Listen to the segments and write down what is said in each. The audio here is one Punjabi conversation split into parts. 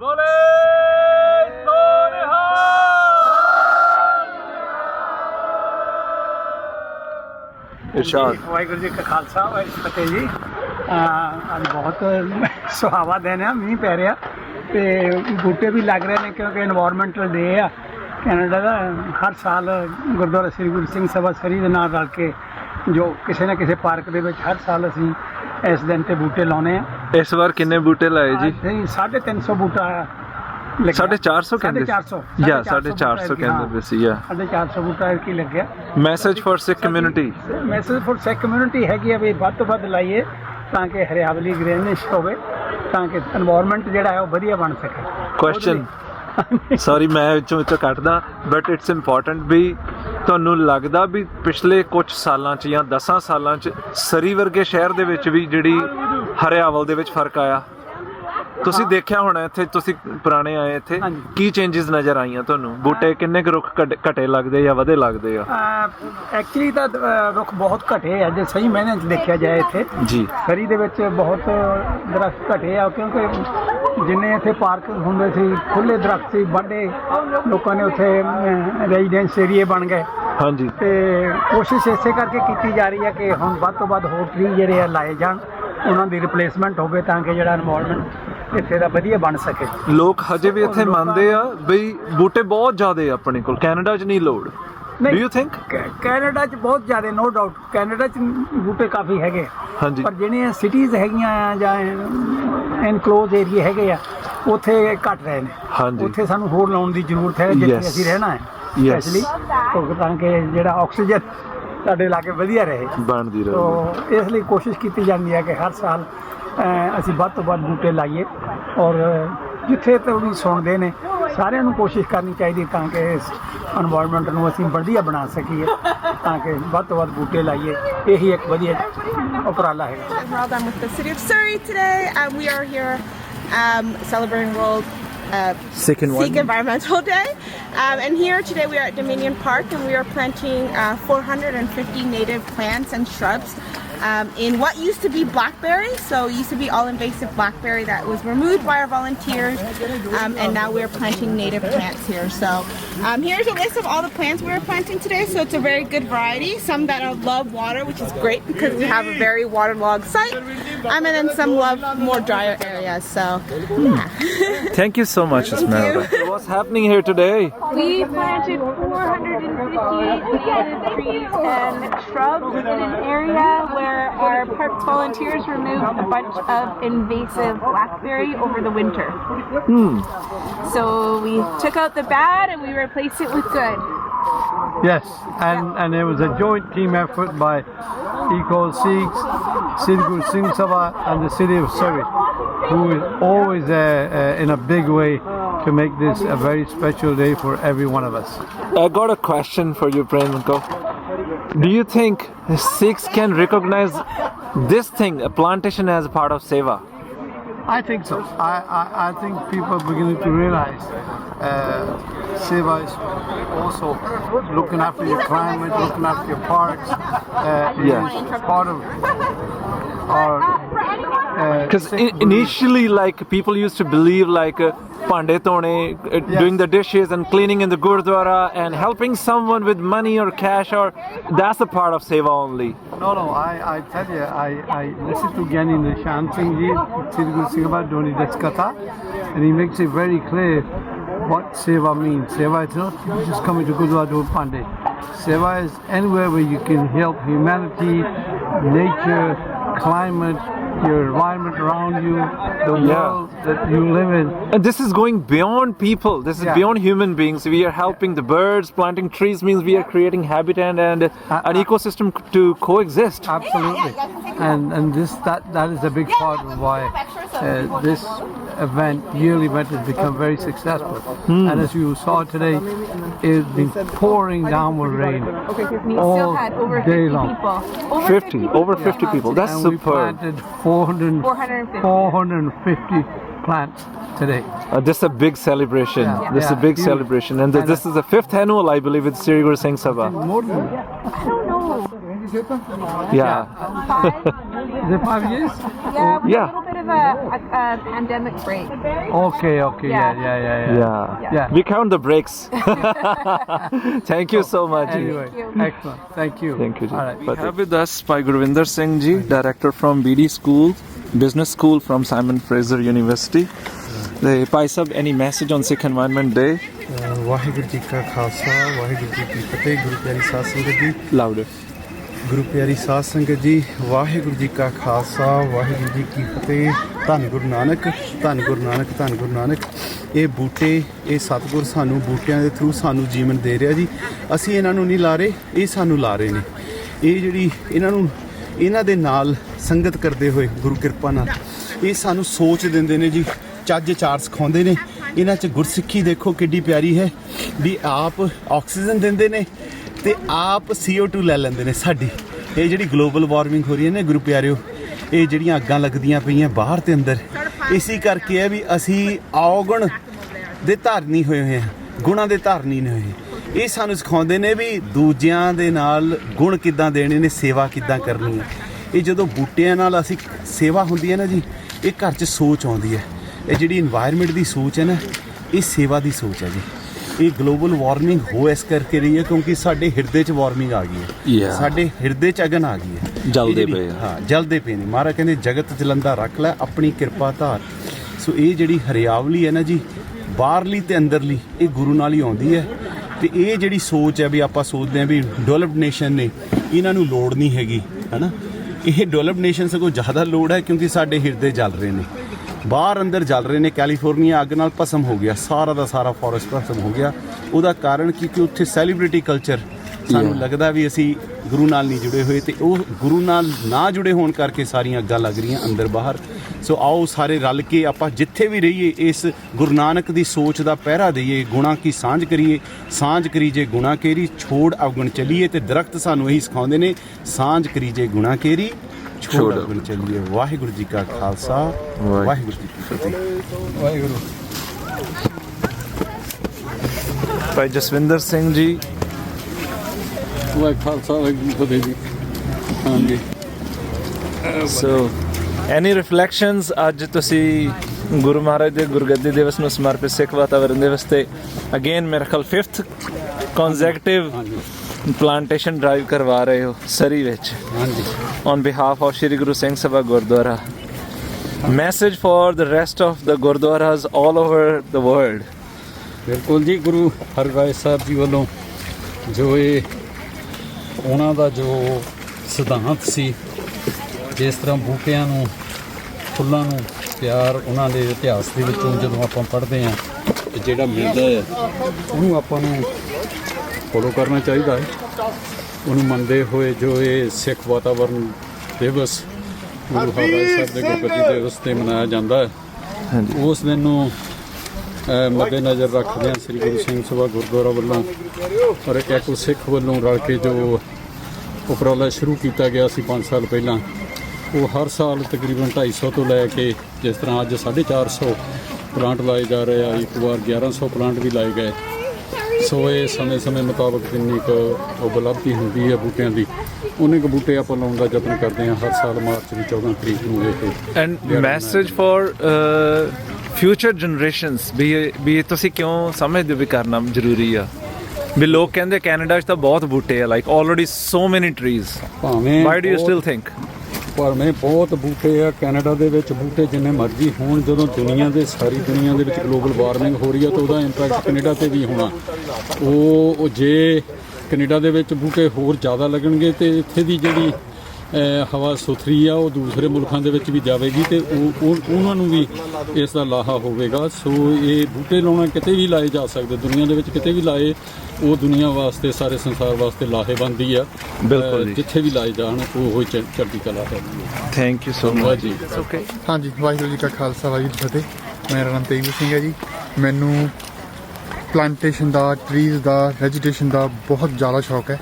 ਬੋਲੇ ਵਾਹਿਗੁਰੂ ਜੀ ਕਾ ਖਾਲਸਾ ਵਾਹਿਗੁਰੂ ਫਤਿਹ ਜੀ। ਅੱਜ ਬਹੁਤ ਸੁਹਾਵਾ ਦਿਨ ਆ ਮੀਂਹ ਪੈ ਰਿਹਾ। ਤੇ ਬੂਟੇ ਵੀ ਲੱਗ ਰਹੇ ਨੇ ਕਿਉਂਕਿ এনवायरमेंटਲ ਡੇ ਆ। ਕੈਨੇਡਾ ਦਾ ਹਰ ਸਾਲ ਗੁਰਦੁਆਰਾ ਸ੍ਰੀ ਗੁਰੂ ਸਭਾ ਸਰੀ ਦੇ ਨਾਲ ਰਲ ਕੇ ਜੋ ਕਿਸੇ ਨਾ ਕਿਸੇ ਪਾਰਕ ਦੇ ਵਿੱਚ ਹਰ ਸਾਲ ਅਸੀਂ ਇਸ ਦਿਨ ਤੇ ਬੂਟੇ ਲਾਉਨੇ ਆ। ਇਸ ਵਾਰ ਕਿੰਨੇ ਬੂਟੇ ਲਾਏ ਜੀ? ਨਹੀਂ 350 ਬੂਟਾ ਲੱਗਿਆ। 450 ਕਹਿੰਦੇ 450 ਯਾ 450 ਕਹਿੰਦੇ ਸੀ ਯਾ। 450 ਬੂਟਾ ਕੀ ਲੱਗਿਆ। ਮੈਸੇਜ ਫॉर ਸਿੱਖ ਕਮਿਊਨਿਟੀ ਤਾਂ ਕਿ ਹਰਿਆਵਲੀ ਗ੍ਰੀਨਿਸ਼ ਹੋਵੇ ਤਾਂ ਕਿ এনवायरमेंट ਜਿਹੜਾ ਹੈ ਉਹ ਵਧੀਆ ਬਣ ਸਕੇ। ਕੁਐਸਚਨ ਸੌਰੀ ਮੈਂ ਵਿੱਚੋਂ ਵਿੱਚੋਂ ਕੱਟਦਾ ਬਟ ਇਟਸ ਇੰਪੋਰਟੈਂਟ ਵੀ ਤੁਹਾਨੂੰ ਲੱਗਦਾ ਵੀ ਪਿਛਲੇ ਕੁਝ ਸਾਲਾਂ 'ਚ ਜਾਂ 10 ਸਾਲਾਂ 'ਚ ਸਰੀ ਵਰਗੇ ਸ਼ਹਿਰ ਦੇ ਵਿੱਚ ਵੀ ਜਿਹੜੀ ਹਰਿਆਵਲ ਦੇ ਵਿੱਚ ਫ਼ਰਕ ਆਇਆ। ਤੁਸੀਂ ਦੇਖਿਆ ਹੋਣਾ ਇੱਥੇ ਤੁਸੀਂ ਪੁਰਾਣੇ ਆਏ ਇੱਥੇ ਹਾਂਜੀ। ਕੀ ਚੇਂजेस ਨਜ਼ਰ ਆਈਆਂ ਤੁਹਾਨੂੰ? ਬੂਟੇ ਕਿੰਨੇ ਕੁ ਰੁੱਖ ਘਟ- ਘਟੇ ਲੱਗਦੇ ਜਾਂ ਵਧੇ ਲੱਗਦੇ ਆ? ਐਕਚੁਅਲੀ ਤਾਂ ਅਹ, ਰੁੱਖ ਬਹੁਤ ਘਟੇ ਆ ਜੇ ਸਹੀ ਮਾਇਨੇ 'ਚ ਦੇਖਿਆ ਜਾਏ ਇੱਥੇ। ਜੀ। ਸਰੀ ਦੇ ਵਿੱਚ ਬਹੁਤ ਦਰਖਤ ਘਟੇ ਆ ਕਿਉਂਕਿ ਜਿੰਨੇ ਇੱਥੇ ਪਾਰਕ ਹੁੰਦੇ ਸੀ ਖੁੱਲੇ ਦਰਖਤ ਸੀ ਵੱਡੇ ਲੋਕਾਂ ਨੇ ਉੱਥੇ ਰੈਜ਼ੀਡੈਂਸ ਏਰੀਏ ਬਣ ਗਏ। ਹਾਂਜੀ। ਤੇ ਕੋਸ਼ਿਸ਼ ਇਸੇ ਕਰਕੇ ਕੀਤੀ ਜਾ ਰਹੀ ਹੈ ਕਿ ਹੁਣ ਵੱਧ ਤੋਂ ਵੱਧ ਹੋਰ ਟਰੀ ਜਿਹੜੇ ਆ ਲਾਏ ਜਾਣ। ਉਹਨਾਂ ਦੀ ਰਿਪਲੇਸਮੈਂਟ ਹੋਵੇ ਤਾਂ ਕਿ ਜਿਹੜਾ এনवायरमेंट ਇੱਥੇ ਦਾ ਵਧੀਆ ਬਣ ਸਕੇ। ਲੋਕ ਹਜੇ ਵੀ ਇੱਥੇ ਮੰਨਦੇ ਆ ਬਈ ਬੂਟੇ ਬਹੁਤ ਜ਼ਿਆਦੇ ਆ ਆਪਣੇ ਕੋਲ ਕੈਨੇਡਾ 'ਚ ਨਹੀਂ ਲੋੜ। ਡੂ ਯੂ ਥਿੰਕ ਕੈਨੇਡਾ 'ਚ ਬਹੁਤ ਜ਼ਿਆਦਾ ਨੋ ਡਾਊਟ ਕੈਨੇਡਾ 'ਚ ਬੂਟੇ ਕਾਫੀ ਹੈਗੇ ਹਾਂਜੀ। ਪਰ ਜਿਹੜੀਆਂ ਸਿਟੀਜ਼ ਹੈਗੀਆਂ ਆ ਜਾਂ ਐਨਕਲੋਜ਼ ਏਰੀਆ ਹੈਗੇ ਆ ਉੱਥੇ ਘਟ ਰਹੇ ਨੇ। ਹਾਂਜੀ। ਉੱਥੇ ਸਾਨੂੰ ਹੋਰ ਲਾਉਣ ਦੀ ਜ਼ਰੂਰਤ ਹੈ ਜਿੱਥੇ ਅਸੀਂ ਰਹਿਣਾ ਹੈ। ਸਪੈਸ਼ਲੀ ਤਾਂ ਕਿ ਜਿਹੜਾ ਆਕਸੀਜਨ ਸਾਡੇ ਇਲਾਕੇ ਵਧੀਆ ਰਹੇ। ਬਣਦੀ ਰਹੇ। ਤੋ ਇਸ ਲਈ ਕੋਸ਼ਿਸ਼ ਕੀਤੀ ਜਾਂਦੀ ਹੈ ਕਿ ਹਰ ਸਾਲ ਅਸੀਂ ਵੱਧ ਤੋਂ ਵੱਧ ਬੂਟੇ ਲਾਈਏ। ਔਰ ਜਿੱਥੇ ਤੋਂ ਵੀ ਸੁਣਦੇ ਨੇ ਸਾਰਿਆਂ ਨੂੰ ਕੋਸ਼ਿਸ਼ ਕਰਨੀ ਚਾਹੀਦੀ ਤਾਂ ਕਿ ਇਸ এনवायरमेंट ਨੂੰ ਅਸੀਂ ਵਧੀਆ ਬਣਾ ਸਕੀਏ ਤਾਂ ਕਿ ਵੱਧ ਤੋਂ ਵੱਧ ਬੂਟੇ ਲਾਈਏ। ਇਹੀ ਇੱਕ ਵਧੀਆ ਉਪਰਾਲਾ ਹੈ। I'm Radham with the City of Surrey today, and we uh, Sikh Sikh Environmental Day. Um, and here today we are at Dominion Park, and we are planting uh, 450 native plants and shrubs. Um, in what used to be blackberry, so it used to be all-invasive blackberry that was removed by our volunteers, um, and now we're planting native plants here. So um, here's a list of all the plants we're planting today. So it's a very good variety. Some that are, love water, which is great because we have a very waterlogged site, um, and then some love more drier areas. So yeah. Thank you so much, Ismail. What's happening here today? We planted 450 native trees and shrubs in an area where our park volunteers removed a bunch of invasive blackberry over the winter. So we took out the bad and we replaced it with good. Yes, and, and it was a joint team effort by Eco Sikhs, Sri Guru Singh Sabha and the city of Surrey, who is always uh, uh, in a big way to make this a very special day for every one of us. I got a question for you, uncle. Do you think Sikhs can recognize this thing, a plantation, as part of seva? I think so. I, I, I think people are beginning to realize uh, Seva is also looking after your climate, looking after your parks. Uh. It's part of our. uh, Because belief. initially, like people used to believe, like uh, Pande Tone, uh, doing the dishes and cleaning in the gurdwara and helping someone with money or cash, or that's a part of seva only. No, no, I, I tell you, I, I listened to Gyani Nishan Singh ji, Guru Singh about Das Katha, and he makes it very clear what seva means. Seva is not just coming to Gurdwara to Pandey. Seva is anywhere where you can help humanity, nature, climate, your environment around you, the Yeah. world that you live in. And this is going beyond people. This is Yeah. beyond human beings. We are helping the birds. Planting trees means we are creating habitat and Uh, an ecosystem to coexist. Absolutely, and and this that that is a big part of why uh, this event, yearly event, has become very successful. And as you saw today, it's been pouring downward rain We all over day 50 long. people. Over 50, over 50 people. That's and we superb. planted 400, 450. 450 plants today. Uh, this is a big celebration. Yeah. This is a big huge. celebration, and And, this is the fifth annual, I believe, with Sri Guru Singh Sabha. More than that. I don't know Yeah, Five? Is it five years? Yeah, with Yeah. a little bit of a, a, a pandemic break. Okay, okay, yeah, Yeah. yeah, yeah, yeah. Yeah. Yeah. We count the breaks. Thank you so much. Anyway, you. excellent. Thank you. Thank you. Ji. All right. We have with us Pai Gurvinder Singh ji, director from BD School, Business School from Simon Fraser University. The Pai Sab, any message on Sikh Environment Day? ਅ, ਵਾਹਿਗੁਰੂ ਜੀ ਕਾ ਖਾਲਸਾ ਵਾਹਿਗੁਰੂ ਜੀ ਕੀ ਫਤਿਹ ਗੁਰੂ ਪਿਆਰੀ ਸਾਧ ਸੰਗਤ ਜੀ Louder. ਗੁਰੂ ਪਿਆਰੀ ਸਾਧ ਸੰਗਤ ਜੀ, ਵਾਹਿਗੁਰੂ ਜੀ ਕਾ ਖਾਲਸਾ, ਵਾਹਿਗੁਰੂ ਜੀ ਕੀ ਫਤਿਹ। ਧੰਨ ਗੁਰੂ ਨਾਨਕ, ਧੰਨ ਗੁਰੂ ਨਾਨਕ, ਧੰਨ ਗੁਰੂ ਨਾਨਕ। ਇਹ ਬੂਟੇ, ਇਹ ਸਤਿਗੁਰ ਸਾਨੂੰ ਬੂਟਿਆਂ ਦੇ ਥਰੂ ਸਾਨੂੰ ਜੀਵਨ ਦੇ ਰਿਹਾ ਜੀ। ਅਸੀਂ ਇਹਨਾਂ ਨੂੰ ਨਹੀਂ ਲਾ ਰਹੇ, ਇਹ ਸਾਨੂੰ ਲਾ ਰਹੇ ਨੇ। ਇਹ ਜਿਹੜੀ ਇਹਨਾਂ ਨੂੰ, ਇਹਨਾਂ ਦੇ ਨਾਲ ਸੰਗਤ ਕਰਦੇ ਹੋਏ ਗੁਰੂ ਕਿਰਪਾ ਨਾਲ, ਇਹ ਸਾਨੂੰ ਸੋਚ ਦਿੰਦੇ ਨੇ ਜੀ, ਚੱਜ ਚਾਰ ਸਿਖਾਉਂਦੇ ਨੇ। ਇਹਨਾਂ 'ਚ ਗੁਰਸਿੱਖੀ ਦੇਖੋ ਕਿੱਡੀ ਪਿਆਰੀ ਹੈ, ਵੀ ਆਪ ਆਕਸੀਜਨ ਦਿੰਦੇ ਨੇ ਤੇ ਆਪ CO2 ਲੈ ਲੈਂਦੇ ਨੇ ਸਾਡੀ। ਇਹ ਜਿਹੜੀ ਗਲੋਬਲ ਵਾਰਮਿੰਗ ਹੋ ਰਹੀ ਹੈ ਨਾ ਗੁਰੂ ਪਿਆਰਿਓ, ਇਹ ਜਿਹੜੀਆਂ ਅੱਗਾਂ ਲੱਗਦੀਆਂ ਪਈਆਂ ਬਾਹਰ ਤੇ ਅੰਦਰ, ਇਸੇ ਕਰਕੇ ਹੈ ਵੀ ਅਸੀਂ ਔਗਣ ਦੇ ਧਾਰਨੀ ਹੋਏ ਹੋਏ ਹਾਂ, ਗੁਣਾਂ ਦੇ ਧਾਰਨੀ ਨੇ ਹੋਏ ਇਹ ਸਾਨੂੰ ਸਿਖਾਉਂਦੇ ਨੇ ਵੀ ਦੂਜਿਆਂ ਦੇ ਨਾਲ ਗੁਣ ਕਿੱਦਾਂ ਦੇਣੇ ਨੇ, ਸੇਵਾ ਕਿੱਦਾਂ ਕਰਨੀ ਹੈ। ਇਹ ਜਦੋਂ ਬੂਟਿਆਂ ਨਾਲ ਅਸੀਂ ਸੇਵਾ ਹੁੰਦੀ ਹੈ ਨਾ ਜੀ, ਇਹ ਘਰ 'ਚ ਸੋਚ ਆਉਂਦੀ ਹੈ। ਇਹ ਜਿਹੜੀ এনवायरमेंट ਦੀ ਸੋਚ ਹੈ ਨਾ, ਇਹ ਸੇਵਾ ਦੀ ਸੋਚ ਹੈ ਜੀ। ਇਹ ਗਲੋਬਲ ਵਾਰਮਿੰਗ ਹੋ ਇਸ ਕਰਕੇ ਰਹੀ ਹੈ ਕਿਉਂਕਿ ਸਾਡੇ ਹਿਰਦੇ 'ਚ ਵਾਰਮਿੰਗ ਆ ਗਈ ਹੈ. ਸਾਡੇ ਹਿਰਦੇ 'ਚ ਅਗਨ ਆ ਗਈ ਹੈ। ਜਲਦੇ ਪਏ। ਹਾਂ ਜਲਦੇ ਪਏ ਨੇ। ਮਹਾਰਾਜ ਕਹਿੰਦੇ ਜਗਤ ਜਲੰਦਾ ਰੱਖ ਲੈ ਆਪਣੀ ਕਿਰਪਾ ਧਾਰ। ਸੋ ਇਹ ਜਿਹੜੀ ਹਰਿਆਵਲੀ ਹੈ ਨਾ ਜੀ ਬਾਹਰਲੀ ਤੇ ਅੰਦਰਲੀ ਇਹ ਗੁਰੂ ਨਾਲ ਹੀ ਆਉਂਦੀ ਹੈ। ਤੇ ਇਹ ਜਿਹੜੀ ਸੋਚ ਹੈ ਵੀ ਆਪਾਂ ਸੋਚਦੇ ਹਾਂ ਵੀ ਡਿਵੈਲਪਡ ਨੇਸ਼ਨ ਨੇ ਇਹਨਾਂ ਨੂੰ ਲੋੜ ਨਹੀਂ ਹੈਗੀ ਹੈਨਾ? ਇਹ ਡਿਵੈਲਪਡ ਨੇਸ਼ਨ ਸਗੋਂ ਜ਼ਿਆਦਾ ਲੋੜ ਹੈ ਕਿਉਂਕਿ ਸਾਡੇ ਹਿਰਦੇ ਜਲ ਰਹੇ ਨੇ। ਬਾਹਰ ਅੰਦਰ ਜਲ ਰਹੇ ਨੇ ਕੈਲੀਫੋਰਨੀਆ ਅੱਗ ਨਾਲ ਭਸਮ ਹੋ ਗਿਆ ਸਾਰਾ ਦਾ ਸਾਰਾ ਫੋਰੈਸਟ ਭਸਮ ਹੋ ਗਿਆ। ਉਹਦਾ ਕਾਰਨ ਕੀ ਕਿ ਉੱਥੇ ਸੈਲੀਬ੍ਰਿਟੀ ਕਲਚਰ ਸਾਨੂੰ ਲੱਗਦਾ ਵੀ ਅਸੀਂ ਗੁਰੂ ਨਾਲ ਨਹੀਂ ਜੁੜੇ ਹੋਏ ਤੇ ਉਹ ਗੁਰੂ ਨਾਲ ਨਾ ਜੁੜੇ ਹੋਣ ਕਰਕੇ ਸਾਰੀਆਂ ਅੱਗਾਂ ਲੱਗ ਰਹੀਆਂ ਅੰਦਰ ਬਾਹਰ। ਸੋ ਆਓ ਸਾਰੇ ਰਲ ਕੇ ਆਪਾਂ ਜਿੱਥੇ ਵੀ ਰਹੀਏ ਇਸ ਗੁਰੂ ਨਾਨਕ ਦੀ ਸੋਚ ਦਾ ਪਹਿਰਾ ਦਈਏ ਗੁਣਾ ਕੀ ਸਾਂਝ ਕਰੀਏ ਸਾਂਝ ਕਰੀਜੇ ਗੁਣਾ ਕੇਰੀ ਛੋੜ ਅਵਗਣ ਚਲੀਏ ਤੇ ਦਰਖਤ ਸਾਨੂੰ ਇਹੀ ਸਿਖਾਉਂਦੇ ਨੇ ਸਾਂਝ ਕਰੀਜੇ ਗੁਣਾ ਕੇਰੀ। ਛੋੜ ਅਵਗਣ ਚਲੀਏ। ਵਾਹਿਗੁਰੂ ਜੀ ਕਾ ਖਾਲਸਾ। ਵਾਹਿ- ਵਾਹਿਗੁਰੂ ਜੀ ਕੀ ਫਤਿਹ। Waheguru. Pai Jaswinder Singh ji, ਵਾਹਿ Khalsa Waheguru ਫਤਿਹ ਜੀ। ਹਾਂਜੀ। So any reflections? ਅੱਜ ਤੁਸੀਂ ਗੁਰੂ ਮਹਾਰਾਜ ਦੇ ਗੁਰਗੱਦੀ ਦਿਵਸ ਨੂੰ ਸਮਰਪਿਤ ਸਿੱਖ ਵਾਤਾਵਰਣ ਦਿਵਸ ਤੇ ਅਗੇਨ ਮੇਰੇ ਖਿਆਲ 5th consecutive ਪਲਾਂਟੇਸ਼ਨ ਡਰਾਈਵ ਕਰਵਾ ਰਹੇ ਹੋ ਸਰੀ ਵਿੱਚ ਹਾਂਜੀ on behalf of Shri Guru Singh Sabha Gurdwara. Message for the rest of the Gurdwaras all over the world. ਬਿਲਕੁਲ ਜੀ ਗੁਰੂ ਹਰਗੋਬਿੰਦ ਸਾਹਿਬ ਜੀ ਵੱਲੋਂ ਜੋ ਇਹ ਉਹਨਾਂ ਦਾ ਜੋ ਸਿਧਾਂਤ ਸੀ ਜਿਸ ਤਰ੍ਹਾਂ ਬੂਟਿਆਂ ਨੂੰ ਫੁੱਲਾਂ ਨੂੰ ਪਿਆਰ ਉਹਨਾਂ ਦੇ ਇਤਿਹਾਸ ਦੇ ਵਿੱਚੋਂ ਜਦੋਂ ਆਪਾਂ ਪੜ੍ਹਦੇ ਤੇ ਜਿਹੜਾ ਮਿਲਦਾ ਹੈ ਉਹਨੂੰ ਆਪਾਂ ਨੂੰ ਫੋਲੋ ਕਰਨਾ ਚਾਹੀਦਾ ਹੈ। ਉਹਨੂੰ ਮੰਨਦੇ ਹੋਏ ਜੋ ਇਹ ਸਿੱਖ ਵਾਤਾਵਰਣ ਦਿਵਸ ਗੁਰੂ ਹਰਗੋਬਿੰਦ ਸਾਹਿਬ ਦੇ ਗੁਰਗੱਦੀ ਦਿਵਸ ਤੇ ਮਨਾਇਆ ਜਾਂਦਾ ਹੈ। ਉਸ ਦਿਨ ਨੂੰ ਮੱਦੇ ਨਜ਼ਰ ਰੱਖਦੇ ਹਾਂ ਸ੍ਰੀ ਗੁਰੂ ਸਿੰਘ ਸਭਾ ਗੁਰਦੁਆਰਾ ਵੱਲੋਂ ਔਰ ਇੱਕ ਸਿੱਖ ਵੱਲੋਂ ਰਲ ਕੇ ਜੋ ਉਪਰਾਲਾ ਸ਼ੁਰੂ ਕੀਤਾ ਗਿਆ ਸੀ 5 ਸਾਲ ਪਹਿਲਾਂ ਉਹ ਹਰ ਸਾਲ ਤਕਰੀਬਨ 250 ਤੋਂ ਲੈ ਕੇ ਜਿਸ ਤਰ੍ਹਾਂ ਅੱਜ 450 ਪਲਾਂਟ ਲਾਏ ਜਾ ਰਹੇ ਆ ਇੱਕ ਵਾਰ 1100 ਪਲਾਂਟ ਵੀ ਲਾਏ ਗਏ। ਸੋ ਇਹ ਸਮੇਂ-ਸਮੇਂ ਮੁਤਾਬਕ ਜਿੰਨੀ ਕੁ ਉਪਲਬਧੀ ਹੁੰਦੀ ਹੈ ਬੂਟਿਆਂ ਦੀ। ਉਨੇ ਕੁ ਬੂਟੇ ਆਪਾਂ ਲਾਉਣ ਦਾ ਯਤਨ ਕਰਦੇ ਹਾਂ ਹਰ ਸਾਲ ਮਾਰਚ ਦੀ 14 ਤਰੀਕ ਨੂੰ ਇਹ message for uh, future generations ਵੀ ਵੀ ਤੁਸੀਂ ਕਿਉਂ ਸਮਝਦੇ ਵੀ ਕਰਨਾ ਜ਼ਰੂਰੀ ਆ? ਵੀ ਲੋਕ ਕਹਿੰਦੇ ਕੈਨੇਡਾ 'ਚ ਤਾਂ ਬਹੁਤ ਬੂਟੇ ਆ like already so many trees ਭਾਵੇਂ why do you still think ਭਰਵੇਂ ਬਹੁਤ ਬੂਟੇ ਆ। ਕੈਨੇਡਾ ਦੇ ਵਿੱਚ ਬੂਟੇ ਜਿੰਨੇ ਮਰਜ਼ੀ ਹੋਣ, ਜਦੋਂ ਦੁਨੀਆ ਦੇ ਸਾਰੀ ਦੁਨੀਆ ਦੇ ਵਿੱਚ ਗਲੋਬਲ ਵਾਰਮਿੰਗ ਹੋ ਰਹੀ ਹੈ ਤਾਂ ਉਹਦਾ ਇੰਪੈਕਟ ਕੈਨੇਡਾ ਤੇ ਵੀ ਹੋਣਾ। ਉਹ ਜੇ ਕੈਨੇਡਾ ਦੇ ਵਿੱਚ ਬੂਟੇ ਹੋਰ ਜ਼ਿਆਦਾ ਲੱਗਣਗੇ, ਤੇ ਇੱਥੇ ਦੀ ਜਿਹੜੀ ਹਵਾ ਸੁਥਰੀ ਆ ਉਹ ਦੂਸਰੇ ਮੁਲਕਾਂ ਦੇ ਵਿੱਚ ਵੀ ਜਾਵੇਗੀ ਤੇ ਉਹ ਉਹ- ਉਹਨਾਂ ਨੂੰ ਵੀ ਇਸ ਦਾ ਲਾਹਾ ਹੋਵੇਗਾ। ਸੋ ਇਹ ਬੂਟੇ ਲਾਉਣਾ ਕਿਤੇ ਵੀ ਲਾਏ ਜਾ ਸਕਦੇ ਦੁਨੀਆ ਦੇ ਵਿੱਚ ਕਿਤੇ ਵੀ ਲਾਏ ਉਹ ਦੁਨੀਆ ਵਾਸਤੇ ਸਾਰੇ ਸੰਸਾਰ ਵਾਸਤੇ ਲਾਹੇਵੰਦੀ ਆ। ਬਿਲਕੁਲ। ਜਿੱਥੇ ਵੀ ਲਾਏ ਜਾਣ ਉਹ ਉਹ ਚ- ਚੜ੍ਹਦੀ ਕਲਾ ਹੈ। Thank you so much ji. Okay ਹਾਂਜੀ ਵਾਹਿਗੁਰੂ ਜੀ ਕਾ ਖਾਲਸਾ ਵਾਹਿਗੁਰੂ ਜੀ ਕੀ ਫਤਿਹ। ਮੇਰਾ ਨਾਮ ਤੇਜਵੀਰ ਸਿੰਘ ਹੈ ਜੀ। ਮੈਨੂੰ ਪਲਾਂਟੇਸ਼ਨ ਦਾ ਟਰੀਜ਼ ਦਾ ਵੈਜੀਟੇਸ਼ਨ ਦਾ ਬਹੁਤ ਜ਼ਿਆਦਾ ਸ਼ੌਕ ਹੈ।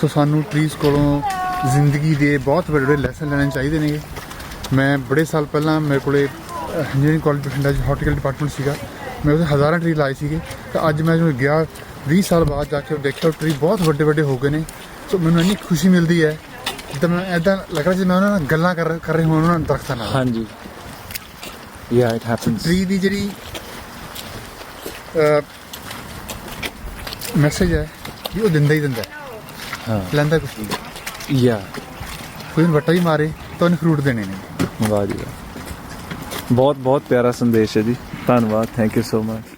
ਸੋ ਸਾਨੂੰ ਟਰੀਜ਼ ਕੋਲੋਂ ਜ਼ਿੰਦਗੀ ਦੇ ਬਹੁਤ ਵੱਡੇ ਵੱਡੇ ਲੈਸਨ ਲੈਣੇ ਚਾਹੀਦੇ ਨੇਗੇ। ਮੈਂ ਬੜੇ ਸਾਲ ਪਹਿਲਾਂ ਮੇਰੇ ਕੋਲੇ ਇੰਜੀਨੀਅਰਿੰਗ ਕਾਲਜ ਬਠਿੰਡਾ 'ਚ ਹਾਰਟੀਕਲ ਡਿਪਾਰਟਮੈਂਟ ਸੀਗਾ। ਮੈਂ ਉਹਦੇ ਹਜ਼ਾਰਾਂ ਟਰੀ ਲਾਏ ਸੀਗੇ। ਤਾਂ ਅੱਜ ਮੈਂ ਜਦੋਂ ਗਿਆ 20 ਸਾਲ ਬਾਅਦ ਜਾ ਕੇ ਉਹ ਦੇਖਿਆ ਉਹ ਟਰੀ ਬਹੁਤ ਵੱਡੇ ਵੱਡੇ ਹੋ ਗਏ ਨੇ। ਸੋ ਮੈਨੂੰ ਇੰਨੀ ਖੁਸ਼ੀ ਮਿਲਦੀ ਹੈ ਜਿੱਦਾਂ ਮੈਂ ਐਦਾਂ ਲੱਗ ਰਿਹਾ ਜਿਵੇਂ ਮੈਂ ਉਹਨਾਂ ਨਾਲ ਗੱਲਾਂ ਕਰ ਕਰ ਰਿਹਾ ਹਾਂ ਉਹਨਾਂ ਨਾਲ ਦਰਖਤਾਂ ਨਾਲ। ਹਾਂਜੀ। Yeah it happens. ਟਰੀ ਦੀ ਜਿਹੜੀ ਮੈਸੇਜ ਹੈ ਉਹ ਦਿੰਦਾ ਹੀ ਦਿੰਦਾ ਹੈ। ਹਾਂ। ਲੈਂਦਾ ਕੁਛ ਨਹੀਂ। Yeah. ਕੋਈ ਵੱਟਾ ਵੀ ਮਾਰੇ ਤਾਂ ਉਹਨੇ ਫਰੂਟ ਦੇਣੇ ਨੇ। ਵਾਹ ਜੀ ਵਾਹ। ਬਹੁਤ ਬਹੁਤ ਪਿਆਰਾ ਸੰਦੇਸ਼ ਹੈ ਜੀ। ਧੰਨਵਾਦ। Thank you so much